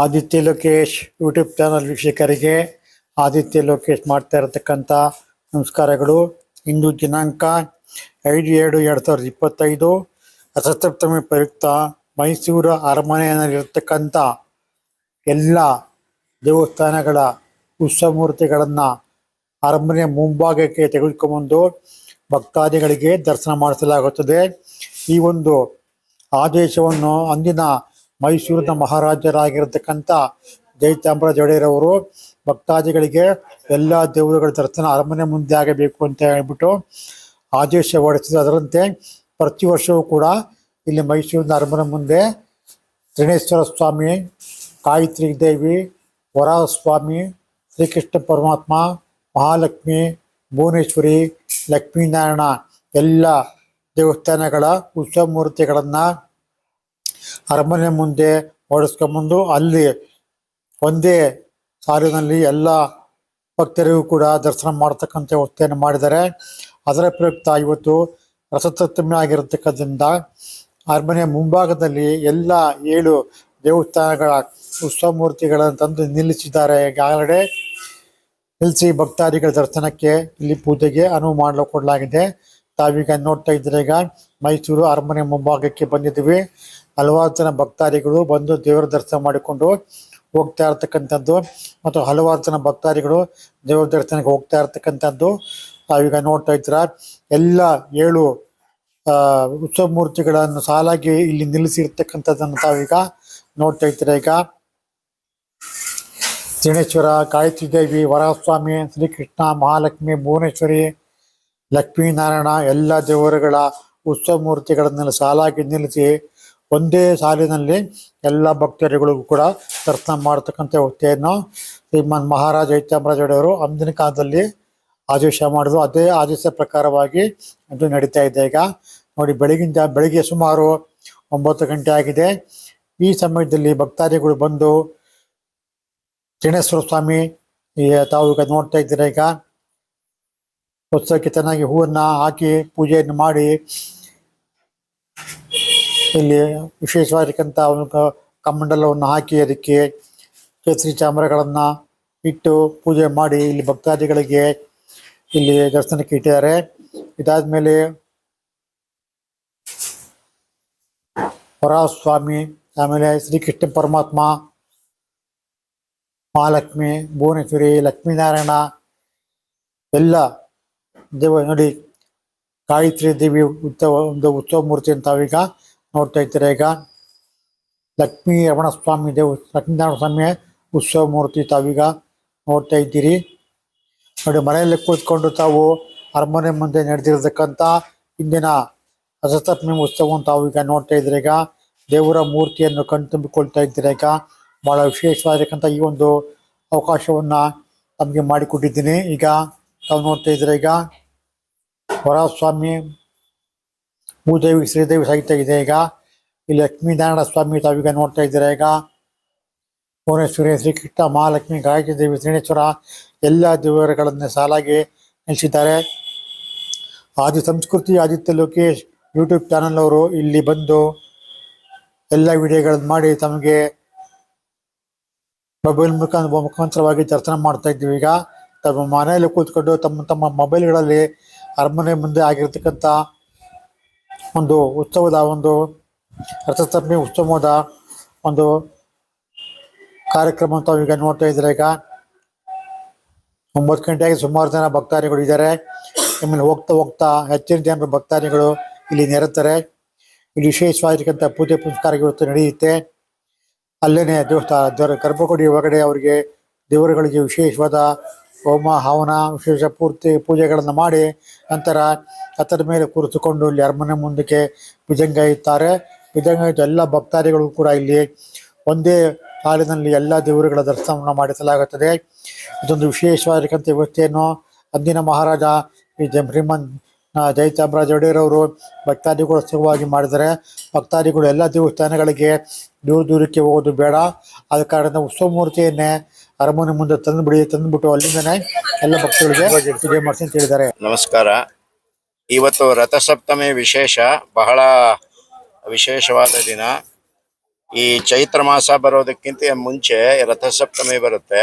Aditya Lokesh YouTube channel ವೀಕ್ಷಕರಿಗೆ ಆದಿತ್ಯ ಲೋಕೇಶ್ ಮಾಡ್ತಾ ಇರತಕ್ಕಂಥ ನಮಸ್ಕಾರಗಳು. ಇಂದು ದಿನಾಂಕ ಐದು ಎರಡು ಎರಡು ಸಾವಿರದ ಇಪ್ಪತ್ತೈದು. ರಥಸಪ್ತಮಿ ಪ್ರಯುಕ್ತ ಮೈಸೂರು ಅರಮನೆಯಲ್ಲಿರತಕ್ಕಂಥ ಎಲ್ಲ ದೇವಸ್ಥಾನಗಳ ಉತ್ಸವ ಮೂರ್ತಿಗಳನ್ನು ಅರಮನೆಯ ಮುಂಭಾಗಕ್ಕೆ ತೆಗೆದುಕೊಂಡು ಭಕ್ತಾದಿಗಳಿಗೆ ದರ್ಶನ ಮಾಡಿಸಲಾಗುತ್ತದೆ. ಈ ಒಂದು ಆದೇಶವನ್ನು ಅಂದಿನ ಮೈಸೂರಿನ ಮಹಾರಾಜರಾಗಿರತಕ್ಕಂಥ ಜಯಚಾಮರಾಜ ಒಡೆಯರವರು ಭಕ್ತಾದಿಗಳಿಗೆ ಎಲ್ಲ ದೇವರುಗಳ ದರ್ಶನ ಅರಮನೆ ಮುಂದೆ ಆಗಬೇಕು ಅಂತ ಹೇಳ್ಬಿಟ್ಟು ಆದೇಶ ಹೊರಡಿಸಿದ್ರು ಅದರಂತೆ ಪ್ರತಿ ವರ್ಷವೂ ಕೂಡ ಇಲ್ಲಿ ಮೈಸೂರಿನ ಅರಮನೆ ಮುಂದೆ ತ್ರಿನೇಶ್ವರ ಸ್ವಾಮಿ ಗಾಯತ್ರಿ ದೇವಿ ವರಾಹ ಸ್ವಾಮಿ ಶ್ರೀಕೃಷ್ಣ ಪರಮಾತ್ಮ, ಮಹಾಲಕ್ಷ್ಮಿ, ಭುವನೇಶ್ವರಿ, ಲಕ್ಷ್ಮೀನಾರಾಯಣ ಎಲ್ಲ ದೇವಸ್ಥಾನಗಳ ಉತ್ಸವ ಮೂರ್ತಿಗಳನ್ನು ಅರಮನೆ ಮುಂದೆ ಓಡಿಸ್ಕೊಂಬಂದು ಅಲ್ಲಿ ಒಂದೇ ಸಾಲಿನಲ್ಲಿ ಎಲ್ಲ ಭಕ್ತರಿಗೂ ಕೂಡ ದರ್ಶನ ಮಾಡತಕ್ಕಂಥ ವ್ಯವಸ್ಥೆಯನ್ನು ಮಾಡಿದ್ದಾರೆ. ಅದರ ಪ್ರಯುಕ್ತ ಇವತ್ತು ರಸತತ್ಮಿ ಆಗಿರತಕ್ಕದ್ರಿಂದ ಅರಮನೆಯ ಮುಂಭಾಗದಲ್ಲಿ ಎಲ್ಲ ಏಳು ದೇವಸ್ಥಾನಗಳ ಉತ್ಸವ ಮೂರ್ತಿಗಳನ್ನು ತಂದು ನಿಲ್ಲಿಸಿದ್ದಾರೆ. ಈಗಾಗಲೇ ನಿಲ್ಲಿಸಿ ಭಕ್ತಾದಿಗಳ ದರ್ಶನಕ್ಕೆ ಇಲ್ಲಿ ಪೂಜೆಗೆ ಅನುವು ಮಾಡಲು ಕೊಡಲಾಗಿದೆ. ತಾವೀಗ ನೋಡ್ತಾ ಇದ್ರೆ ಈಗ? ಮೈಸೂರು ಅರಮನೆ ಮುಂಭಾಗಕ್ಕೆ ಬಂದಿದ್ದೀವಿ. ಹಲವಾರು ಜನ ಭಕ್ತಾದಿಗಳು ಬಂದು ದೇವರ ದರ್ಶನ ಮಾಡಿಕೊಂಡು ಹೋಗ್ತಾ ಇರ್ತಕ್ಕಂಥದ್ದು. ಮತ್ತು ಹಲವಾರು ಜನ ಭಕ್ತಾದಿಗಳು ದೇವರ ದರ್ಶನಕ್ಕೆ ಹೋಗ್ತಾ ಇರ್ತಕ್ಕಂಥದ್ದು. ನಾವೀಗ ನೋಡ್ತಾ ಇದ್ರ ಎಲ್ಲ ಏಳು ಉತ್ಸವ ಮೂರ್ತಿಗಳನ್ನು ಸಾಲಾಗಿ ಇಲ್ಲಿ ನಿಲ್ಲಿಸಿರ್ತಕ್ಕಂಥದ್ದನ್ನು ತಾವೀಗ ನೋಡ್ತಾ ಇದ್ದೀರಾ ಈಗ. ತ್ರಿಣೇಶ್ವರ ಗಾಯತ್ರಿ ದೇವಿ, ವರಸ್ವಾಮಿ, ಶ್ರೀಕೃಷ್ಣ, ಮಹಾಲಕ್ಷ್ಮಿ, ಭುವನೇಶ್ವರಿ, ಲಕ್ಷ್ಮೀನಾರಾಯಣ, ಎಲ್ಲ ದೇವರುಗಳ ಉತ್ಸವ ಮೂರ್ತಿಗಳನ್ನೆಲ್ಲ ಸಾಲಾಗಿ ನಿಲ್ಲಿಸಿ ಒಂದೇ ಸಾಲಿನಲ್ಲಿ ಎಲ್ಲ ಭಕ್ತರುಗಳಿಗೂ ಕೂಡ ದರ್ಶನ ಮಾಡತಕ್ಕಂಥ ವ್ಯಕ್ತಿಯನ್ನು ಶ್ರೀಮನ್ ಮಹಾರಾಜ ಚಾಮರಾಜ ಒಡೆಯವರು ಅಂದಿನ ಕಾಲದಲ್ಲಿ ಆದೇಶ ಮಾಡಿದ್ರು. ಅದೇ ಆದೇಶ ಪ್ರಕಾರವಾಗಿ ಅದು ನಡೀತಾ ಇದೆ ಈಗ. ನೋಡಿ, ಬೆಳಗಿಂದ ಬೆಳಿಗ್ಗೆ ಸುಮಾರು ಒಂಬತ್ತು ಗಂಟೆ ಆಗಿದೆ. ಈ ಸಮಯದಲ್ಲಿ ಭಕ್ತಾದಿಗಳು ಬಂದು ತಿಣೇಶ್ವರ ಸ್ವಾಮಿ ತಾವು ಈಗ ನೋಡ್ತಾ ಇದ್ದೀರಾ ಈಗ. ಉತ್ಸವಕ್ಕೆ ಚೆನ್ನಾಗಿ ಹೂವನ್ನು ಹಾಕಿ ಪೂಜೆಯನ್ನು ಮಾಡಿ ಇಲ್ಲಿ ವಿಶೇಷವಾಗಿರ್ತಕ್ಕಂಥ ಕಮಂಡಲವನ್ನು ಹಾಕಿ ಅದಕ್ಕೆ ಕೇಸರಿ ಚಾಮರಗಳನ್ನು ಇಟ್ಟು ಪೂಜೆ ಮಾಡಿ ಇಲ್ಲಿ ಭಕ್ತಾದಿಗಳಿಗೆ ಇಲ್ಲಿ ದರ್ಶನಕ್ಕೆ ಇಟ್ಟಿದ್ದಾರೆ. ಇದಾದ್ಮೇಲೆ ಸ್ವಾಮಿ ಆಮೇಲೆ ಶ್ರೀಕೃಷ್ಣ ಪರಮಾತ್ಮ, ಮಹಾಲಕ್ಷ್ಮಿ, ಭುವನೇಶ್ವರಿ, ಲಕ್ಷ್ಮೀನಾರಾಯಣ, ಎಲ್ಲ ದೇವ ನೋಡಿ, ಗಾಯತ್ರಿ ದೇವಿ ಉತ್ಸವ ಒಂದು ಉತ್ಸವ ಮೂರ್ತಿ ಅಂತ ತಾವೀಗ ನೋಡ್ತಾ ಇದ್ದೀರಾ ಈಗ? ಲಕ್ಷ್ಮೀ ರಮಣ ಸ್ವಾಮಿ ದೇವ, ಲಕ್ಷ್ಮೀನಾರಾಯಣ ಸ್ವಾಮಿ ಉತ್ಸವ ಮೂರ್ತಿ ತಾವೀಗ ನೋಡ್ತಾ ಇದ್ದೀರಿ. ನೋಡಿ, ಮನೆಯಲ್ಲಿ ಕೂತ್ಕೊಂಡು ತಾವು ಅರಮನೆ ಮುಂದೆ ನಡೆದಿರತಕ್ಕಂಥ ಇಂದಿನ ರಥಸಪ್ತಮಿ ಉತ್ಸವವನ್ನು ತಾವು ಈಗ ನೋಡ್ತಾ ಇದ್ದೀರಿ ಈಗ? ದೇವರ ಮೂರ್ತಿಯನ್ನು ಕಣ್ತುಂಬಿಕೊಳ್ತಾ ಇದ್ದೀರಾ ಈಗ? ಬಹಳ ವಿಶೇಷವಾಗಿರ್ತಕ್ಕಂಥ ಈ ಒಂದು ಅವಕಾಶವನ್ನ ನಮಗೆ ಮಾಡಿಕೊಟ್ಟಿದ್ದೀನಿ. ಈಗ ತಾವು ನೋಡ್ತಾ ಇದ್ದೀರಾ ಈಗ? ವರಸ್ವಾಮಿ ಭೂದೇವಿ, ಶ್ರೀದೇವಿ ಸಹಿತ ಇದೆ ಈಗ. ಇಲ್ಲಿ ಲಕ್ಷ್ಮೀನಾರಾಯಣ ಸ್ವಾಮಿ ತಾವೀಗ ನೋಡ್ತಾ ಇದ್ದೀರಾ ಈಗ. ಭುವನೇಶ್ವರಿ, ಶ್ರೀಕೃಷ್ಣ, ಮಹಾಲಕ್ಷ್ಮಿ ಗಾಯತ್ರಿ ದೇವಿ ಶ್ರೀನೇಶ್ವರ ಎಲ್ಲ ದೇವರುಗಳನ್ನು ಸಾಲಾಗಿ ನಿಲ್ಲಿಸಿದ್ದಾರೆ. ಆದಿ ಸಂಸ್ಕೃತಿ, ಆದಿತ್ಯ ಲೋಕೇಶ್ ಯೂಟ್ಯೂಬ್ ಚಾನಲ್ ಅವರು ಇಲ್ಲಿ ಬಂದು ಎಲ್ಲ ವಿಡಿಯೋಗಳನ್ನು ಮಾಡಿ ತಮಗೆ ಮೊಬೈಲ್ ಮುಖಾಂತರ ಮುಖಾಂತರವಾಗಿ ದರ್ಶನ ಮಾಡ್ತಾ ಇದ್ದೀವಿ ಈಗ. ತಮ್ಮ ಮನೆಯಲ್ಲಿ ಕೂತ್ಕೊಂಡು ತಮ್ಮ ತಮ್ಮ ಮೊಬೈಲ್ಗಳಲ್ಲಿ ಅರಮನೆ ಮುಂದೆ ಆಗಿರ್ತಕ್ಕಂಥ ಒಂದು ಉತ್ಸವದ ಒಂದು ರಥಸಪ್ತಮಿ ಉತ್ಸವದ ಒಂದು ಕಾರ್ಯಕ್ರಮ ಅಂತ ಈಗ ನೋಡ್ತಾ ಇದ್ದಾರೆ ಈಗ ಒಂಬತ್ತು ಗಂಟೆಗೆ ಸುಮಾರು ಜನ ಭಕ್ತಾದಿಗಳು ಇದ್ದಾರೆ. ಆಮೇಲೆ ಹೋಗ್ತಾ ಹೋಗ್ತಾ ಹೆಚ್ಚಿನ ಜನ ಭಕ್ತಾದಿಗಳು ಇಲ್ಲಿ ನೆರೆತಾರೆ ಇಲ್ಲಿ ವಿಶೇಷವಾಗಿರ್ತಕ್ಕಂಥ ಪೂಜೆ ಪುನಸ್ಕಾರಗಳು ನಡೆಯುತ್ತೆ. ಅಲ್ಲೇನೆ ದೇವಸ್ಥಾನ ಗರ್ಭಗುಡಿ ಒಳಗಡೆ ಅವರಿಗೆ ದೇವರುಗಳಿಗೆ ವಿಶೇಷವಾದ ಹೋಮ, ಹವನ, ವಿಶೇಷ ಪೂರ್ತಿ ಪೂಜೆಗಳನ್ನು ಮಾಡಿ ನಂತರ ಅದರ ಮೇಲೆ ಕುರಿತುಕೊಂಡು ಇಲ್ಲಿ ಅರಮನೆ ಮುಂದಕ್ಕೆ ಭುಜಂಗ ಇತ್ತಾರೆ ಭುಜಂಗ ಇಟ್ಟು ಎಲ್ಲ ಭಕ್ತಾದಿಗಳು ಕೂಡ ಇಲ್ಲಿ ಒಂದೇ ಕಾಲಿನಲ್ಲಿ ಎಲ್ಲ ದೇವರುಗಳ ದರ್ಶನವನ್ನು ಮಾಡಿಸಲಾಗುತ್ತದೆ. ಇದೊಂದು ವಿಶೇಷವಾಗಿರ್ತಕ್ಕಂಥ ವ್ಯವಸ್ಥೆಯನ್ನು ಅಂದಿನ ಮಹಾರಾಜ ಈ ಜ ಜಯಚಾಮರಾಜ ಒಡೆಯರ್ ಅವರು ಸುಖವಾಗಿ ಮಾಡಿದ್ದಾರೆ. ಭಕ್ತಾದಿಗಳು ಎಲ್ಲ ದೇವಸ್ಥಾನಗಳಿಗೆ ದೂರ ದೂರಕ್ಕೆ ಹೋಗೋದು ಬೇಡ. ಆದ ಕಾರಣ ಉತ್ಸವ ಮೂರ್ತಿಯನ್ನೇ ಅರಮನೆ ಮುಂದೆ ತಂದುಬಿಡಿ ತಂದ್ಬಿಟ್ಟು ಅಲ್ಲಿಂದನೇ ಎಲ್ಲ ಭಕ್ತರಿಗೆ ಪೂಜೆ ಮಾಡಿಸಿ ಅಂತ ಹೇಳಿದ್ದಾರೆ. ನಮಸ್ಕಾರ. ಇವತ್ತು ರಥಸಪ್ತಮಿ ವಿಶೇಷ, ಬಹಳ ವಿಶೇಷವಾದ ದಿನ. ಈ ಚೈತ್ರ ಮಾಸ ಬರೋದಕ್ಕಿಂತ ಮುಂಚೆ ರಥಸಪ್ತಮಿ ಬರುತ್ತೆ.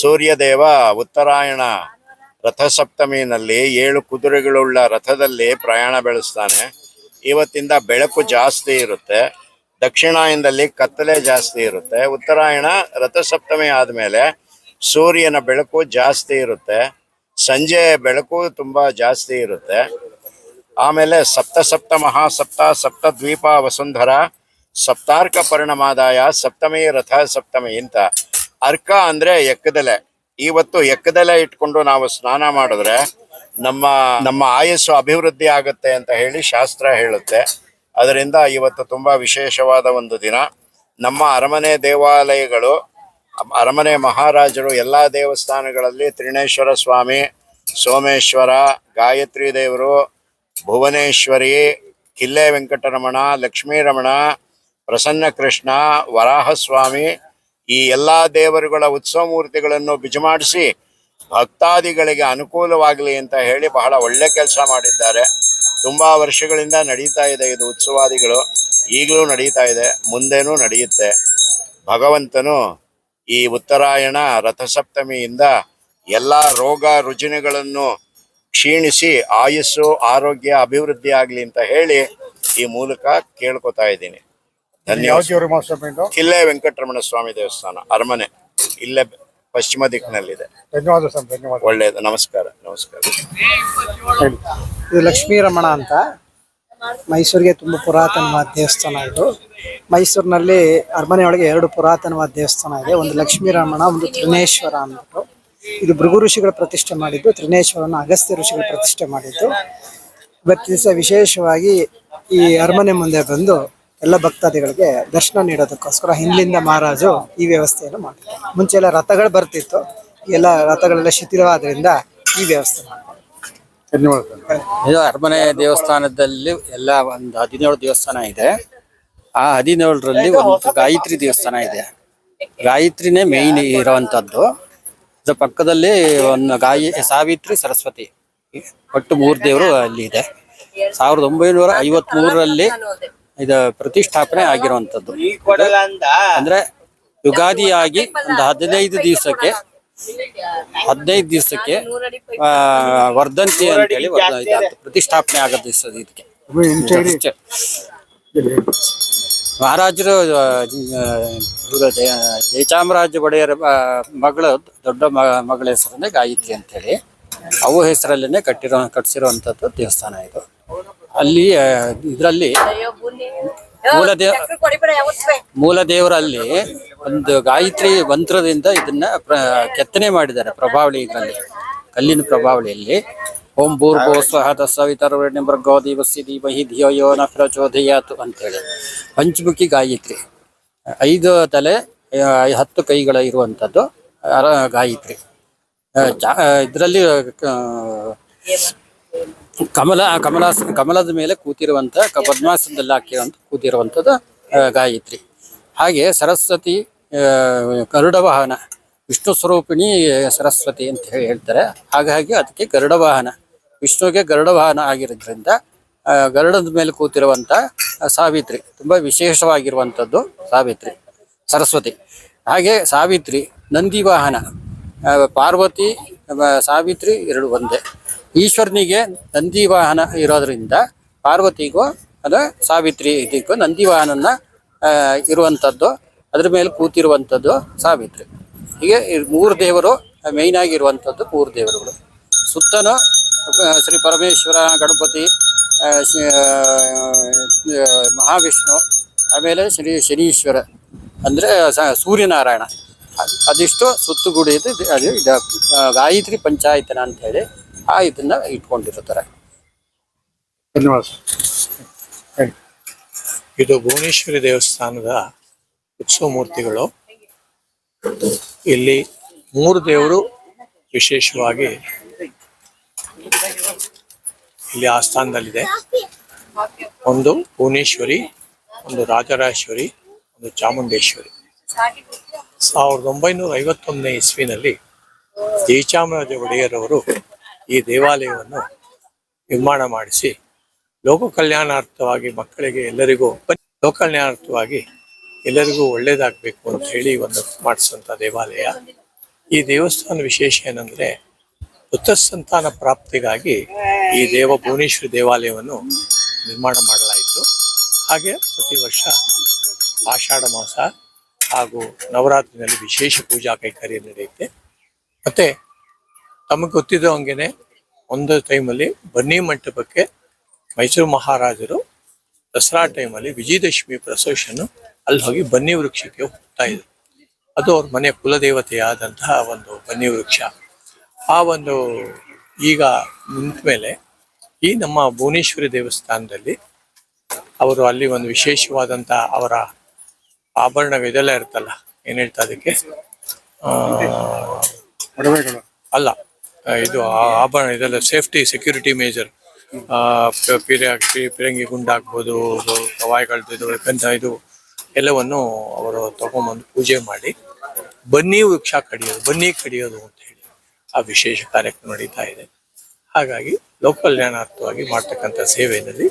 ಸೂರ್ಯದೇವ ಉತ್ತರಾಯಣ ರಥಸಪ್ತಮಿನಲ್ಲಿ ಏಳು ಕುದುರೆಗಳುಳ್ಳ ರಥದಲ್ಲಿ ಪ್ರಯಾಣ ಬೆಳೆಸ್ತಾನೆ. ಇವತ್ತಿಂದ ಬೆಳಕು ಜಾಸ್ತಿ ಇರುತ್ತೆ. ದಕ್ಷಿಣಾಯನದಲ್ಲಿ ಕತ್ತಲೆ ಜಾಸ್ತಿ ಇರುತ್ತೆ. ಉತ್ತರಾಯಣ ರಥಸಪ್ತಮಿ ಆದಮೇಲೆ ಸೂರ್ಯನ ಬೆಳಕು ಜಾಸ್ತಿ ಇರುತ್ತೆ. ಸಂಜೆ ಬೆಳಕು ತುಂಬಾ ಜಾಸ್ತಿ ಇರುತ್ತೆ. ಆಮೇಲೆ ಸಪ್ತ ಸಪ್ತ ಮಹಾಸಪ್ತ ಸಪ್ತ ದ್ವೀಪ, ವಸುಂಧರ, ಸಪ್ತಾರ್ಕ ಪರಿಣಮಾದಾಯ, ಸಪ್ತಮಿ ರಥ ಸಪ್ತಮಿ ಇಂತ ಅರ್ಕ ಅಂದ್ರೆ ಎಕ್ಕದಲೆ. ಇವತ್ತು ಎಕ್ಕದಲೆ ಇಟ್ಕೊಂಡು ನಾವು ಸ್ನಾನ ಮಾಡಿದ್ರೆ ನಮ್ಮ ನಮ್ಮ ಆಯಸ್ಸು ಅಭಿವೃದ್ಧಿ ಆಗುತ್ತೆ ಅಂತ ಹೇಳಿ ಶಾಸ್ತ್ರ ಹೇಳುತ್ತೆ. ಅದರಿಂದ ಇವತ್ತು ತುಂಬಾ ವಿಶೇಷವಾದ ಒಂದು ದಿನ. ನಮ್ಮ ಅರಮನೆ ದೇವಾಲಯಗಳು, ಅರಮನೆ ಮಹಾರಾಜರು ಎಲ್ಲ ದೇವಸ್ಥಾನಗಳಲ್ಲಿ ತ್ರಿಣೇಶ್ವರ ಸ್ವಾಮಿ, ಸೋಮೇಶ್ವರ, ಗಾಯತ್ರಿ ದೇವರು, ಭುವನೇಶ್ವರಿ, ಕಿಲ್ಲೆ ವೆಂಕಟರಮಣ, ಲಕ್ಷ್ಮೀರಮಣ, ಪ್ರಸನ್ನ ಕೃಷ್ಣ, ವರಾಹಸ್ವಾಮಿ ಈ ಎಲ್ಲಾ ದೇವರುಗಳ ಉತ್ಸವ ಮೂರ್ತಿಗಳನ್ನು ಬಿಜಮಾಡಿಸಿ ಭಕ್ತಾದಿಗಳಿಗೆ ಅನುಕೂಲವಾಗಲಿ ಅಂತ ಹೇಳಿ ಬಹಳ ಒಳ್ಳೆ ಕೆಲಸ ಮಾಡಿದ್ದಾರೆ. ತುಂಬಾ ವರ್ಷಗಳಿಂದ ನಡೀತಾ ಇದೆ ಇದು ಉತ್ಸವಾದಿಗಳು. ಈಗಲೂ ನಡೀತಾ ಇದೆ ಮುಂದೆನೂ ನಡೆಯುತ್ತೆ. ಭಗವಂತನು ಈ ಉತ್ತರಾಯಣ ರಥಸಪ್ತಮಿಯಿಂದ ಎಲ್ಲ ರೋಗ ರುಜಿನಗಳನ್ನು ಕ್ಷೀಣಿಸಿ ಆಯುಸ್ಸು ಆರೋಗ್ಯ ಅಭಿವೃದ್ಧಿ ಆಗಲಿ ಅಂತ ಹೇಳಿ ಈ ಮೂಲಕ ಕೇಳ್ಕೊತಾ ಇದ್ದೀನಿ. ಯಾವ ಧನ್ಯವಾದ ಕಿಲ್ಲೆ ವೆಂಕಟರಮಣ ಸ್ವಾಮಿ ದೇವಸ್ಥಾನ ಅರಮನೆ. ಇಲ್ಲೇ ಪಶ್ಚಿಮ ದಿಕ್ಕಿನಲ್ಲಿದೆ. ಧನ್ಯವಾದ ಸರ್ ಧನ್ಯವಾದ. ಒಳ್ಳೆಯದು. ನಮಸ್ಕಾರ ನಮಸ್ಕಾರ. ಇದು ಲಕ್ಷ್ಮೀ ರಮಣ ಅಂತ. ಮೈಸೂರಿಗೆ ತುಂಬ ಪುರಾತನವಾದ ದೇವಸ್ಥಾನ ಇದು. ಮೈಸೂರಿನಲ್ಲಿ ಅರಮನೆಯೊಳಗೆ ಎರಡು ಪುರಾತನವಾದ ದೇವಸ್ಥಾನ ಇದೆ. ಒಂದು ಲಕ್ಷ್ಮೀ ರಮಣ ಒಂದು ತ್ರಿನೇಶ್ವರ ಅಂದ್ಬಿಟ್ಟು. ಇದು ಭೃಗು ಋಷಿಗಳು ಪ್ರತಿಷ್ಠೆ ಮಾಡಿದ್ದು. ತ್ರಿನೇಶ್ವರನ ಅಗಸ್ತ್ಯ ಋಷಿಗಳು ಪ್ರತಿಷ್ಠೆ ಮಾಡಿದ್ದು. ಇವತ್ತು ದಿವಸ ವಿಶೇಷವಾಗಿ ಈ ಅರಮನೆ ಮುಂದೆ ಬಂದು ಎಲ್ಲ ಭಕ್ತಾದಿಗಳಿಗೆ ದರ್ಶನ ನೀಡೋದಕ್ಕೋಸ್ಕರ ಹಿಂದಿನಿಂದ ಮಹಾರಾಜು ಈ ವ್ಯವಸ್ಥೆಯನ್ನು ಮಾಡ್ತಾರೆ. ಮುಂಚೆ ಎಲ್ಲ ರಥಗಳು ಬರ್ತಿತ್ತು ಎಲ್ಲ ರಥಗಳೆಲ್ಲ ಶಿಥಿಲವಾದ್ರಿಂದ ಈ ವ್ಯವಸ್ಥೆ ಮಾಡ್ತಾರೆ. ಇದು ಅರಮನೆ ದೇವಸ್ಥಾನದಲ್ಲಿ ಎಲ್ಲ ಒಂದು ಹದಿನೇಳು ದೇವಸ್ಥಾನ ಇದೆ. ಆ ಹದಿನೇಳರಲ್ಲಿ ಒಂದು ಗಾಯತ್ರಿ ದೇವಸ್ಥಾನ ಇದೆ. ಗಾಯತ್ರಿನೇ ಮೇಯ್ನ್ ಇರುವಂತದ್ದು ಅದ್ರ ಪಕ್ಕದಲ್ಲಿ ಒಂದು ಗಾಯಿ ಸಾವಿತ್ರಿ ಸರಸ್ವತಿ. ಒಟ್ಟು ಮೂರು ದೇವರು ಅಲ್ಲಿ ಇದೆ. ಸಾವಿರದ ಒಂಬೈನೂರ ಐವತ್ ಮೂರರಲ್ಲಿ ಇದು ಪ್ರತಿಷ್ಠಾಪನೆ ಆಗಿರುವಂತದ್ದು ಅಂದ್ರೆ ಯುಗಾದಿಯಾಗಿ ಒಂದು ಹದಿನೈದು ದಿವಸಕ್ಕೆ ಹದಿನೈದು ದಿವಸಕ್ಕೆ ಆ, ವರ್ಧಂತಿ ಅಂತೇಳಿ ಪ್ರತಿಷ್ಠಾಪನೆ ಆಗದ ದಿವಸ ಇದಕ್ಕೆ. ಮಹಾರಾಜರು ಜಯಚಾಮರಾಜ ಒಡೆಯರ ಮಗಳ ಮಗಳು ದೊಡ್ಡ ಮ- ಮಗಳ ಹೆಸರನ್ನೇ ಗಾಯತ್ರಿ ಅಂತೇಳಿ ಅವು ಹೆಸರಲ್ಲೇನೆ ಕಟ್ಟಿರೋ ಕಟ್ಸಿರುವಂತದ್ದು ದೇವಸ್ಥಾನ ಇದು. ಅಲ್ಲಿ ಇದರಲ್ಲಿ ಮೂಲ ಮೂಲ ದೇವರಲ್ಲಿ ಒಂದು ಗಾಯತ್ರಿ ಮಂತ್ರದಿಂದ ಇದನ್ನ ಕೆತ್ತನೆ ಮಾಡಿದ್ದಾರೆ ಪ್ರಭಾವಳಿ ಇದರಲ್ಲಿ, ಕಲ್ಲಿನ ಪ್ರಭಾವಳಿಯಲ್ಲಿ. ಓಂ ಭೂರ್ಭೋ ಸ್ವಹ ತಸ್ಸವಿತರ್ವರ್ಣ್ಯಮೃಗೋ ದಿವಸಿ ಧೀಮಹಿ ಧಿಯೋ ಯೋ ನ ಪ್ರಚೋದಯಾತು ಅಂತೇಳಿ. ಪಂಚಮುಖಿ ಗಾಯತ್ರಿ. ಐದು ತಲೆ ಹತ್ತು ಕೈಗಳ ಇರುವಂಥದ್ದು ಗಾಯತ್ರಿ. ಇದರಲ್ಲಿ ಕಮಲ ಕಮಲಾಸ ಕಮಲದ ಮೇಲೆ ಕೂತಿರುವಂತ ಪದ್ಮಾಸನದಲ್ಲಿ ಹಾಕಿರುವಂತ ಕೂತಿರುವಂಥದ್ದು ಆ, ಗಾಯತ್ರಿ. ಹಾಗೆ ಸರಸ್ವತಿ ಗರುಡ ವಾಹನ ವಿಷ್ಣು ಸ್ವರೂಪಿಣಿ ಸರಸ್ವತಿ ಅಂತ ಹೇಳಿ ಹೇಳ್ತಾರೆ. ಹಾಗಾಗಿ ಅದಕ್ಕೆ ಗರುಡ ವಾಹನ ವಿಷ್ಣುವಿಗೆ ಗರುಡ ವಾಹನ ಆಗಿರೋದ್ರಿಂದ ಗರುಡದ ಮೇಲೆ ಕೂತಿರುವಂತ ಸಾವಿತ್ರಿ ತುಂಬಾ ವಿಶೇಷವಾಗಿರುವಂಥದ್ದು ಸಾವಿತ್ರಿ ಸರಸ್ವತಿ. ಹಾಗೆ ಸಾವಿತ್ರಿ ನಂದಿ ವಾಹನ ಪಾರ್ವತಿ ಸಾವಿತ್ರಿ ಎರಡು ಒಂದೇ. ಈಶ್ವರನಿಗೆ ನಂದಿ ವಾಹನ ಇರೋದ್ರಿಂದ ಪಾರ್ವತಿಗೂ ಅದ ಸಾವಿತ್ರಿ ಇದಕ್ಕೂ ನಂದಿ ವಾಹನನ ಇರುವಂಥದ್ದು ಅದ್ರ ಮೇಲೆ ಕೂತಿರುವಂಥದ್ದು ಸಾವಿತ್ರಿ. ಹೀಗೆ ಮೂರು ದೇವರು ಮೇಯ್ನ್ ಆಗಿರುವಂಥದ್ದು ಮೂರು ದೇವರುಗಳು. ಸುತ್ತಲೂ ಶ್ರೀ ಪರಮೇಶ್ವರ, ಗಣಪತಿ ಮಹಾವಿಷ್ಣು, ಆಮೇಲೆ ಶ್ರೀ ಶನೀಶ್ವರ, ಅಂದರೆ ಸೂರ್ಯನಾರಾಯಣ. ಅದಿಷ್ಟು ಸುತ್ತುಗೂಡಿದ್ದು ಇದು- ಅದು ಗಾಯತ್ರಿ ಪಂಚಾಯತನ ಅಂತ ಹೇಳಿ ಆ ಇದನ್ನ ಇಟ್ಕೊಂಡಿರ್ತಾರೆ. ಧನ್ಯವಾದ ಇದು ಭುವನೇಶ್ವರಿ ದೇವಸ್ಥಾನದ ಉತ್ಸವ ಮೂರ್ತಿಗಳು ಇಲ್ಲಿ ಮೂರು ದೇವರು ವಿಶೇಷವಾಗಿ ಇಲ್ಲಿ ಆಸ್ಥಾನದಲ್ಲಿದೆ ಒಂದು ಭುವನೇಶ್ವರಿ ಒಂದು ರಾಜರಾಜೇಶ್ವರಿ ಒಂದು ಚಾಮುಂಡೇಶ್ವರಿ. ಸಾವಿರದ ಒಂಬೈನೂರ ಐವತ್ತೊಂದನೇ ಇಸ್ವಿನಲ್ಲಿ ಜಯಚಾಮರಾಜ ಒಡೆಯರವರು ಈ ದೇವಾಲಯವನ್ನು ನಿರ್ಮಾಣ ಮಾಡಿಸಿ ಲೋಕ ಕಲ್ಯಾಣಾರ್ಥವಾಗಿ ಮಕ್ಕಳಿಗೆ ಎಲ್ಲರಿಗೂ ಲೋಕ ಕಲ್ಯಾಣಾರ್ಥವಾಗಿ ಎಲ್ಲರಿಗೂ ಒಳ್ಳೇದಾಗಬೇಕು ಅಂತ ಹೇಳಿ ಒಂದು ಮಾಡಿಸಿದಂಥ ದೇವಾಲಯ. ಈ ದೇವಸ್ಥಾನ ವಿಶೇಷ ಏನಂದರೆ ಸಂತಾನ ಪ್ರಾಪ್ತಿಗಾಗಿ ಈ ದೇವ ಭುವನೇಶ್ವರಿ ದೇವಾಲಯವನ್ನು ನಿರ್ಮಾಣ ಮಾಡಲಾಯಿತು. ಹಾಗೆ ಪ್ರತಿ ವರ್ಷ ಆಷಾಢ ಮಾಸ ಹಾಗೂ ನವರಾತ್ರಿನಲ್ಲಿ ವಿಶೇಷ ಪೂಜಾ ಕೈಕಾರ್ಯ ನಡೆಯುತ್ತೆ. ಮತ್ತೆ ತಮಗೆ ಗೊತ್ತಿದ್ದ ಹಂಗೆನೆ ಒಂದು ಟೈಮಲ್ಲಿ ಬನ್ನಿ ಮಂಟಪಕ್ಕೆ ಮೈಸೂರು ಮಹಾರಾಜರು ದಸರಾ ಟೈಮಲ್ಲಿ ವಿಜಯದಶಮಿ ಪ್ರಸೋಷನ್ ಅಲ್ಲಿ ಹೋಗಿ ಬನ್ನಿ ವೃಕ್ಷಕ್ಕೆ ಹೋಗ್ತಾ ಇದ್ರು. ಅದು ಅವ್ರ ಮನೆ ಕುಲದೇವತೆಯಾದಂತಹ ಒಂದು ಬನ್ನಿ ವೃಕ್ಷ. ಆ ಒಂದು ಈಗ ನಿಂತ ಮೇಲೆ ಈ ನಮ್ಮ ಭುವನೇಶ್ವರಿ ದೇವಸ್ಥಾನದಲ್ಲಿ ಅವರು ಅಲ್ಲಿ ಒಂದು ವಿಶೇಷವಾದಂತ ಅವರ ಆಭರಣ ಇದೆಲ್ಲ ಇರುತ್ತಲ್ಲ ಏನ್ ಹೇಳ್ತಾ ಅದಕ್ಕೆ? ಅಲ್ಲ ಇದು ಆಭರಣ ಇದೆಲ್ಲ ಸೇಫ್ಟಿ ಸೆಕ್ಯೂರಿಟಿ ಮೇಜರ್ ಪಿರಂಗಿ ಗುಂಡಾಗ್ಬೋದು ಕವಾಯಿಗಳದ್ದು ಕಂತ ಇದು ಎಲ್ಲವನ್ನು ಅವರು ತಗೊಂಬಂದು ಪೂಜೆ ಮಾಡಿ ಬನ್ನಿ ವೃಕ್ಷ ಕಡಿಯೋದು, ಬನ್ನಿ ಕಡಿಯೋದು ಅಂತ ಹೇಳಿ ಆ ವಿಶೇಷ ಕಾರ್ಯಕ್ರಮ ನಡೀತಾ ಇದೆ. ಹಾಗಾಗಿ ಲೋಕ ಕಲ್ಯಾಣಾರ್ಥವಾಗಿ ಮಾಡ್ತಕ್ಕಂಥ ಸೇವೆಯಲ್ಲಿ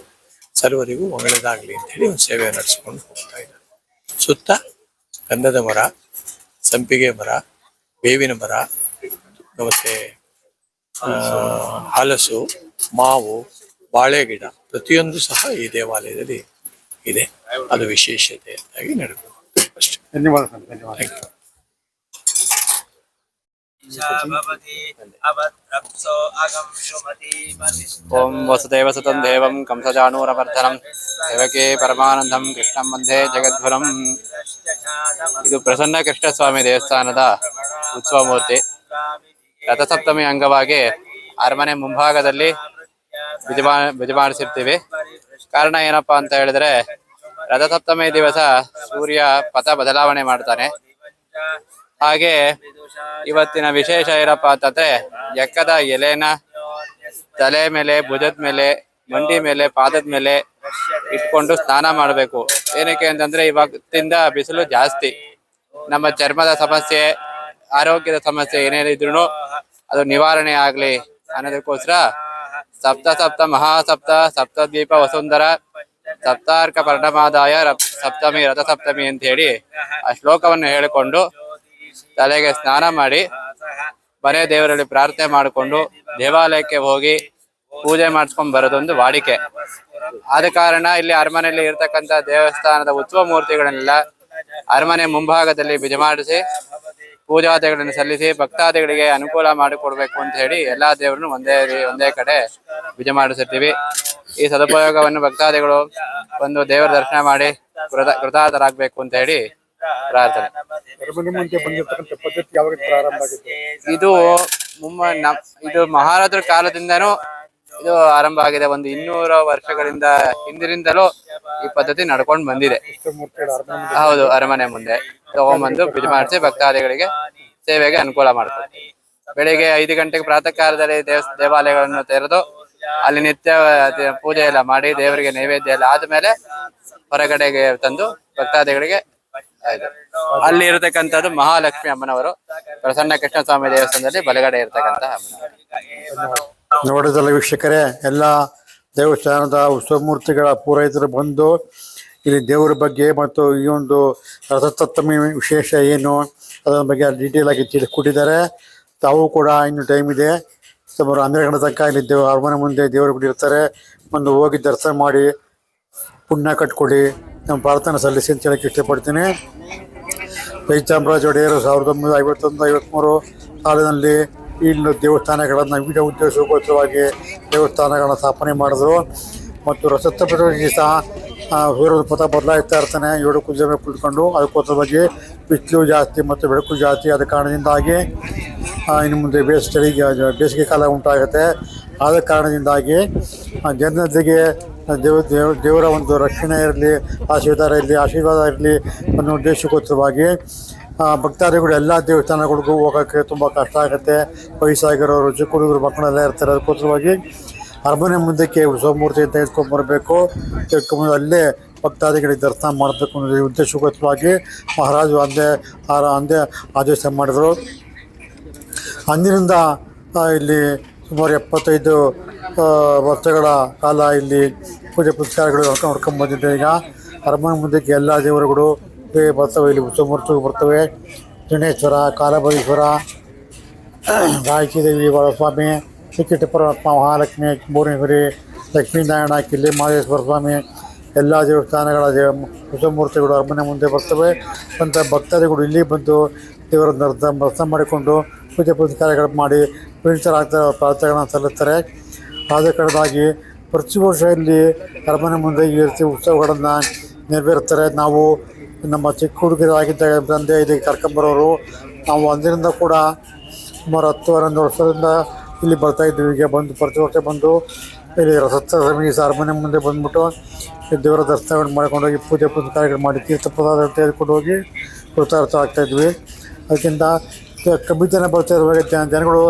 ಸರ್ವರಿಗೂ ಒಳ್ಳೆಯದಾಗಲಿ ಅಂತ ಹೇಳಿ ಒಂದು ಸೇವೆ ನಡೆಸ್ಕೊಂಡು ಹೋಗ್ತಾ ಇದ್ದಾರೆ. ಸುತ್ತ ಗಂಧದ ಮರ, ಸಂಪಿಗೆ ಮರ, ಬೇವಿನ ಮರ, ಮತ್ತೆ ಹಲಸು ಮಾವು ಬಾಳೆಗಿಡ ಪ್ರತಿಯೊಂದು ಸಹ ಈ ದೇವಾಲಯದಲ್ಲಿ ಇದೆ. ಅದು ವಿಶೇಷತೆ ಅಂತಾಗಿ ನಡೆದು ಅಷ್ಟೇ. ಧನ್ಯವಾದ ಧನ್ಯವಾದ. ಓಂ ವಸುದೇವ ಸುತಂ ದೇವಂ ಕಂಸಜಾನೂರವರ್ಧನಂ. ದೇವಕೇ ಪರಮಾನಂದಂ ಕೃಷ್ಣಂ ವಂದೇ ಜಗದ್ಗುರಂ. ಇದು ಪ್ರಸನ್ನ ಕೃಷ್ಣಸ್ವಾಮಿ ದೇವಸ್ಥಾನದ ಉತ್ಸವ ಮೂರ್ತಿ ರಥಸಪ್ತಮಿ ಅಂಗವಾಗಿ ಅರಮನೆ ಮುಂಭಾಗದಲ್ಲಿ ಬಿಜಮಾ ವಿಜಮಾಡಿಸಿರ್ತೀವಿ ಕಾರಣ ಏನಪ್ಪಾ ಅಂತ ಹೇಳಿದ್ರೆ ರಥಸಪ್ತಮಿ ದಿವಸ ಸೂರ್ಯ ಪಥ ಬದಲಾವಣೆ ಮಾಡ್ತಾನೆ. ಹಾಗೆ ಇವತ್ತಿನ ವಿಶೇಷ ಏನಪ್ಪಾ ಅಂತಂದ್ರೆ ಎಕ್ಕದ ಎಲೆನ ತಲೆ ಮೇಲೆ, ಭುಜದ ಮೇಲೆ, ಮಂಡಿ ಮೇಲೆ, ಪಾದದ ಮೇಲೆ ಇಟ್ಕೊಂಡು ಸ್ನಾನ ಮಾಡಬೇಕು. ಏನಕ್ಕೆ ಅಂತಂದ್ರೆ ಇವತ್ತಿಂದ ಬಿಸಿಲು ಜಾಸ್ತಿ. ನಮ್ಮ ಚರ್ಮದ ಸಮಸ್ಯೆ ಆರೋಗ್ಯದ ಸಮಸ್ಯೆ ಏನೇನಿದ್ರು ಅದು ನಿವಾರಣೆ ಆಗ್ಲಿ ಅನ್ನೋದಕ್ಕೋಸ್ಕರ ಸಪ್ತ ಸಪ್ತ ಮಹಾಸಪ್ತ, ಸಪ್ತದ್ವೀಪ ವಸುಂಧರ, ಸಪ್ತಾರ್ಕ ಪರ್ಣಮಾದಾಯ ಸಪ್ತಮಿ ರಥ ಸಪ್ತಮಿ ಅಂತ ಹೇಳಿ ಆ ಶ್ಲೋಕವನ್ನು ಹೇಳಿಕೊಂಡು ತಲೆಗೆ ಸ್ನಾನ ಮಾಡಿ ಮನೆ ದೇವರಲ್ಲಿ ಪ್ರಾರ್ಥನೆ ಮಾಡಿಕೊಂಡು ದೇವಾಲಯಕ್ಕೆ ಹೋಗಿ ಪೂಜೆ ಮಾಡಿಸ್ಕೊಂಡ್ ಬರೋದೊಂದು ವಾಡಿಕೆ. ಆದ ಕಾರಣ ಇಲ್ಲಿ ಅರಮನೆಯಲ್ಲಿ ಇರತಕ್ಕಂತ ದೇವಸ್ಥಾನದ ಉತ್ಸವ ಮೂರ್ತಿಗಳನ್ನೆಲ್ಲ ಅರಮನೆ ಮುಂಭಾಗದಲ್ಲಿ ಬಿಜಮಾಡಿಸಿ ಪೂಜಾದಿಗಳನ್ನು ಸಲ್ಲಿಸಿ ಭಕ್ತಾದಿಗಳಿಗೆ ಅನುಕೂಲ ಮಾಡಿಕೊಡ್ಬೇಕು ಅಂತ ಹೇಳಿ ಎಲ್ಲಾ ದೇವರನ್ನು ಒಂದೇ ಒಂದೇ ಕಡೆ ಪೂಜೆ ಮಾಡಿಸುತ್ತೀವಿ. ಈ ಸದುಪಯೋಗವನ್ನು ಭಕ್ತಾದಿಗಳು ಒಂದು ದೇವರ ದರ್ಶನ ಮಾಡಿ ಕೃತ ಕೃತಾರ್ಥರಾಗ್ಬೇಕು ಅಂತ ಹೇಳಿ ಪ್ರಾರ್ಥನೆ. ಇದು ಮುಮ್ಮ ಇದು ಮಹಾರಾಜರ ಕಾಲದಿಂದನೂ ಇದು ಆರಂಭ ಆಗಿದೆ. ಒಂದು ಇನ್ನೂರು ವರ್ಷಗಳಿಂದ ಹಿಂದಿನಿಂದಲೂ ಈ ಪದ್ಧತಿ ನಡ್ಕೊಂಡು ಬಂದಿದೆ. ಹೌದು, ಅರಮನೆ ಮುಂದೆ. ತಗೊಂಬಂದು ಪೂಜೆ ಮಾಡಿಸಿ ಭಕ್ತಾದಿಗಳಿಗೆ ಸೇವೆಗೆ ಅನುಕೂಲ ಮಾಡ್ತಾರೆ ಬೆಳಿಗ್ಗೆ ಐದು ಗಂಟೆಗೆ ಪ್ರಾತಃ ಕಾಲದಲ್ಲಿ ದೇವಾಲಯಗಳನ್ನು ತೆರೆದು ಅಲ್ಲಿ ನಿತ್ಯ ಪೂಜೆ ಎಲ್ಲ ಮಾಡಿ ದೇವರಿಗೆ ನೈವೇದ್ಯ ಎಲ್ಲ ಆದ್ಮೇಲೆ ಹೊರಗಡೆಗೆ ತಂದು ಭಕ್ತಾದಿಗಳಿಗೆ ಅಲ್ಲಿ ಇರತಕ್ಕಂಥದ್ದು ಮಹಾಲಕ್ಷ್ಮಿ ಅಮ್ಮನವರು. ಪ್ರಸನ್ನ ಕೃಷ್ಣ ಸ್ವಾಮಿ ದೇವಸ್ಥಾನದಲ್ಲಿ ಬಲಗಡೆ ಇರತಕ್ಕಂತಹ ಅಮ್ಮನವರು. ನೋಡಿದಲ್ಲ ವೀಕ್ಷಕರೇ, ಎಲ್ಲ ದೇವಸ್ಥಾನದ ಉತ್ಸವ ಮೂರ್ತಿಗಳ ಪೂರೈತರು ಬಂದು ಇಲ್ಲಿ ದೇವರ ಬಗ್ಗೆ ಮತ್ತು ಈ ಒಂದು ರಥಸಪ್ತಮಿ ವಿಶೇಷ ಏನು ಅದರ ಬಗ್ಗೆ ಡೀಟೇಲ್ ಆಗಿ ತಿಳಿಸ್ಕೊಟ್ಟಿದ್ದಾರೆ ತಾವು ಕೂಡ ಇನ್ನು ಟೈಮ್ ಇದೆ. ಸುಮಾರು ಹನ್ನೆರಡು ಗಂಟೆ ತನಕ ಇಲ್ಲಿ ದೇವ ಅರಮನೆ ಮುಂದೆ ದೇವರು ಗುಡಿ ಇರ್ತಾರೆ. ಒಂದು ಹೋಗಿ ದರ್ಶನ ಮಾಡಿ ಪುಣ್ಯ ಕಟ್ಕೊಡಿ. ನಮ್ಮ ಪ್ರಾರ್ಥನೆ ಸಲ್ಲಿಸಿ ಅಂತ ಹೇಳಕ್ಕೆ ಇಷ್ಟಪಡ್ತೀನಿ. ಜಯಚಾಮರಾಜ ಒಡೆಯರು ಸಾವಿರದ ಒಂಬೈನೂರ ಐವತ್ತೊಂದು ಐವತ್ತ್ಮೂರು ಸಾಲಿನಲ್ಲಿ ಇನ್ನು ದೇವಸ್ಥಾನಗಳನ್ನು ವಿವಿಧ ಉದ್ದೇಶಗೋಸ್ಕರವಾಗಿ ದೇವಸ್ಥಾನಗಳನ್ನು ಸ್ಥಾಪನೆ ಮಾಡಿದ್ರು. ಮತ್ತು ರಸಪ್ತಮಿಗೆ ಸಹ ಆ, ಸೂರ್ಯನ ಪಥ ಬದಲಾಯಿಸ್ತಾ ಇರ್ತಾನೆ. ಏಳು ಕುಜ ಮೇಲೆ ಕುಳಿತುಕೊಂಡು ಬಗ್ಗೆ ಬಿಸಿಲು ಜಾಸ್ತಿ ಮತ್ತು ಬೆಳಕು ಜಾಸ್ತಿ ಆದ ಕಾರಣದಿಂದಾಗಿ ಇನ್ನು ಮುಂದೆ ಬೇಸ್ ಚಳಿಗೆ ಬೇಸಿಗೆ ಕಾಲ ಉಂಟಾಗುತ್ತೆ. ಆದ ಕಾರಣದಿಂದಾಗಿ ಜನತೆಗೆ ದೇವ ದೇವ ದೇವರ ಒಂದು ರಕ್ಷಣೆ ಇರಲಿ ಆಶೀರ್ವಾದ ಇರಲಿ ಆಶೀರ್ವಾದ ಇರಲಿ ಅನ್ನೋ ಉದ್ದೇಶಕ್ಕೋಸ್ಕರವಾಗಿ ಭಕ್ತಾದಿಗಳು ಎಲ್ಲ ದೇವಸ್ಥಾನಗಳಿಗೂ ಹೋಗೋಕ್ಕೆ ತುಂಬ ಕಷ್ಟ ಆಗುತ್ತೆ. ವಯಸ್ಸಾಗಿರೋರು ಚಿಕ್ಕ ಹುಡುಗರು ಮಕ್ಕಳೆಲ್ಲ ಇರ್ತಾರೆ. ಅದಕ್ಕೋಸ್ಕರವಾಗಿ ಅರಮನೆ ಮುಂದಕ್ಕೆ ಉತ್ಸವ ಮೂರ್ತಿ ತೆಗೆದುಕೊಂಡ್ಬರ್ಬೇಕು ತೆಗೆದುಕೊಂಡು ಅಲ್ಲೇ ಭಕ್ತಾದಿಗಳಿಗೆ ದರ್ಶನ ಮಾಡಬೇಕು ಅನ್ನೋದು ಉದ್ದೇಶಕ್ಕೋಸ್ಕರವಾಗಿ ಮಹಾರಾಜರು ಅಂದೇ ಆರ ಅಂದೇ ಆದೇಶ ಮಾಡಿದರು. ಅಂದಿನಿಂದ ಇಲ್ಲಿ ಸುಮಾರು ಎಪ್ಪತ್ತೈದು ವರ್ಷಗಳ ಕಾಲ ಇಲ್ಲಿ ಪೂಜೆ ಪುರಸ್ಕಾರಗಳು ನೋಡ್ಕೊಂಡು ಬಂದಿದ್ದೆ ಬಂದಿದೆ. ಈಗ ಅರಮನೆ ಮುಂದಕ್ಕೆ ಎಲ್ಲ ದೇವರುಗಳು ಬರ್ತವೆ ಇಲ್ಲಿ ಉತ್ಸವ ಬರ್ತವೆ. ತ್ರಿಣೇಶ್ವರ ಕಾಲಭೈಶ್ವರ ಗಾಯಕಿ ದೇವಿ ಸ್ವಾಮಿ ಟಿಕೆಟ್ ಪರಮಾತ್ಮ, ಮಹಾಲಕ್ಷ್ಮಿ, ಭುವನೇಶ್ವರಿ, ಲಕ್ಷ್ಮೀನಾರಾಯಣ, ಕಿಲ್ಲಿ, ಮಹದೇಶ್ವರ ಸ್ವಾಮಿ, ಎಲ್ಲ ದೇವಸ್ಥಾನಗಳ ದೇವ ಮೂರ್ತಿಗಳು ಅರಮನೆ ಮುಂದೆ ಬರ್ತವೆ. ಅಂತ ಭಕ್ತಾದಿಗಳು ಇಲ್ಲಿ ಬಂದು ದೇವರ ದರ್ಶನ ಮಾಡಿಕೊಂಡು ಪೂಜೆ ಪುನಸ್ಕಾರಗಳು ಮಾಡಿ ಪೀಡಿತರಾಗ್ತಾ ಪ್ರಾರ್ಥನೆಗಳನ್ನು ಸಲ್ಲಿಸ್ತಾರೆ. ಆದ ಕಾರಣವಾಗಿ ಪ್ರತಿ ವರ್ಷ ಇಲ್ಲಿ ಅರಮನೆ ಮುಂದೆ ಈ ರೀತಿ ಉತ್ಸವಗಳನ್ನು ನೆರವೇರ್ತಾರೆ ನಾವು ನಮ್ಮ ಚಿಕ್ಕ ಹುಡುಗರಾಗಿದ್ದಾಗ ತಂದೆ ಇಲ್ಲಿಗೆ ಕರ್ಕೊಂಬರೋರು, ನಾವು ಅಂದಿನಿಂದ ಕೂಡ ಸುಮಾರು ಹತ್ತು ಹನ್ನೊಂದು ವರ್ಷದಿಂದ ಇಲ್ಲಿ ಬರ್ತಾ ಇದ್ದೀವಿ. ಈಗ ಬಂದು ಪ್ರತಿ ವರ್ಷ ಬಂದು ಇಲ್ಲಿ ಸಪ್ತಮಿ ಅರಮನೆ ಮುಂದೆ ಬಂದ್ಬಿಟ್ಟು ದೇವರ ದರ್ಶನಗಳನ್ನು ಮಾಡ್ಕೊಂಡು ಹೋಗಿ ಪೂಜೆ ಪುನಸ್ಕಾರಗಳು ಮಾಡಿ ತೀರ್ಥ ಪ್ರಸಾದ ತೆಗೆದುಕೊಂಡು ಹೋಗಿ ಕೃತಾರ್ಥ ಆಗ್ತಾ ಇದ್ವಿ. ಅದಕ್ಕಿಂತ ಕಮ್ಮಿ ಜನ ಬರ್ತಾ ಇರುವಾಗ ಜನ ಜನಗಳು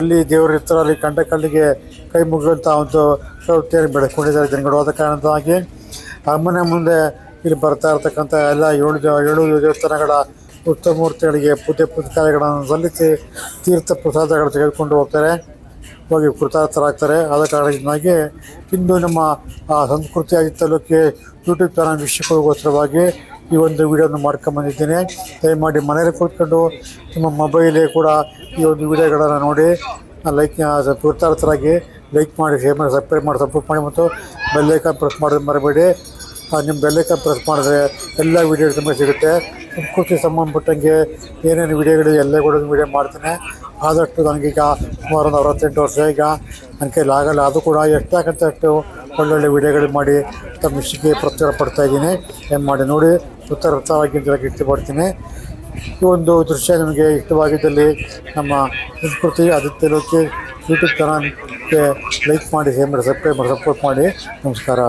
ಎಲ್ಲಿ ದೇವರು ಇರ್ತಾರೋ ಅಲ್ಲಿ ಕಂಡ ಕಲ್ಲಿಗೆ ಕೈ ಮುಗಿಯುವಂಥ ಒಂದು ಪ್ರವೃತ್ತಿಯನ್ನು ಬೆಳೆಸ್ಕೊಂಡಿದ್ದಾರೆ ಜನಗಳು. ಆದ ಕಾರಣವಾಗಿ ಅರಮನೆ ಮುಂದೆ ಇಲ್ಲಿ ಬರ್ತಾ ಇರ್ತಕ್ಕಂಥ ಎಲ್ಲ ಏಳು ದೇ- ಏಳು ದೇವಸ್ಥಾನಗಳ ಉತ್ಸವ ಮೂರ್ತಿಗಳಿಗೆ ಪೂಜೆ ಪುನಸ್ಕಾರಗಳನ್ನು ಸಲ್ಲಿಸಿ ತೀರ್ಥ ಪ್ರಸಾದಗಳು ತೆಗೆದುಕೊಂಡು ಹೋಗ್ತಾರೆ. ಹೋಗಿ ಕೃತಾರ್ಥರಾಗ್ತಾರೆ. ಆದ ಕಾರಣದಿಂದಾಗಿ ಇಂದು ನಮ್ಮ ಸಂಸ್ಕೃತಿ ಆಗಿತ್ತಲಕ್ಕೆ ಯೂಟ್ಯೂಬ್ ಚಾನಲ್ ವೀಕ್ಷಕರಿಗೋಸ್ಕರವಾಗಿ ಈ ಒಂದು ವಿಡಿಯೋನ ಮಾಡ್ಕೊಂಬಂದಿದ್ದೀನಿ ದಯಮಾಡಿ ಮನೆಯಲ್ಲಿ ಕೂತ್ಕೊಂಡು ನಿಮ್ಮ ಮೊಬೈಲೇ ಕೂಡ ಈ ಒಂದು ವಿಡಿಯೋಗಳನ್ನು ನೋಡಿ ಲೈಕ್ ಕೃತಾರ್ಥರಾಗಿ ಲೈಕ್ ಮಾಡಿ ಶೇರ್ ಮಾಡಿ ಸಬ್ಸ್ಕ್ರೈಬ್ ಮಾಡಿ ಸಪೋರ್ಟ್ ಮಾಡಿ ಮತ್ತು ಬೆಲ್ಲೈಕನ್ ಪ್ರೆಸ್ ಮಾಡೋದು ಮರಬೇಡಿ. ನಿಮ್ಮ ಬೆಲ್ಲೈಕನ್ ಪ್ರೆಸ್ ಮಾಡಿದ್ರೆ ಎಲ್ಲ ವೀಡಿಯೋ ತುಂಬ ಸಿಗುತ್ತೆ. ಸಂಸ್ಕೃತಿ ಸಂಬಂಧಪಟ್ಟಂಗೆ ಏನೇನು ವೀಡಿಯೋಗಳು ಎಲ್ಲ ಕೂಡ ವೀಡಿಯೋ ಮಾಡ್ತೇನೆ. ಆದಷ್ಟು ನನಗೀಗ ಸುಮಾರು ಒಂದು ಅರವತ್ತೆಂಟು ವರ್ಷ ಈಗ. ನನ್ನ ಕೈಲಿ ಆಗಲ್ಲ. ಅದು ಕೂಡ ಎಷ್ಟಾಗಂತ ಒಳ್ಳೊಳ್ಳೆ ವೀಡಿಯೋಗಳು ಮಾಡಿ ತಮ್ಮ ಇಷ್ಟಕ್ಕೆ ಪ್ರಚಾರ ಪಡ್ತಾ ಇದ್ದೀನಿ. ಏನು ಮಾಡಿ ನೋಡಿ ಉತ್ತರವಾಗಿ ಅಂತ ಇಷ್ಟಪಡ್ತೀನಿ. ಈ ಒಂದು ದೃಶ್ಯ ನಿಮಗೆ ಇಷ್ಟವಾಗಿದ್ದಲ್ಲಿ ನಮ್ಮ ಸಂಸ್ಕೃತಿ ಆದಿತ್ಯ ಲೋಕಿ ಯೂಟ್ಯೂಬ್ ಚಾನಲ್ಗೆ ಲೈಕ್ ಮಾಡಿ ಶೇರ್ ಮಾಡಿ ಸಬ್ಸ್ಕ್ರೈಬ್ ಮಾಡಿ ಸಪೋರ್ಟ್ ಮಾಡಿ. ನಮಸ್ಕಾರ.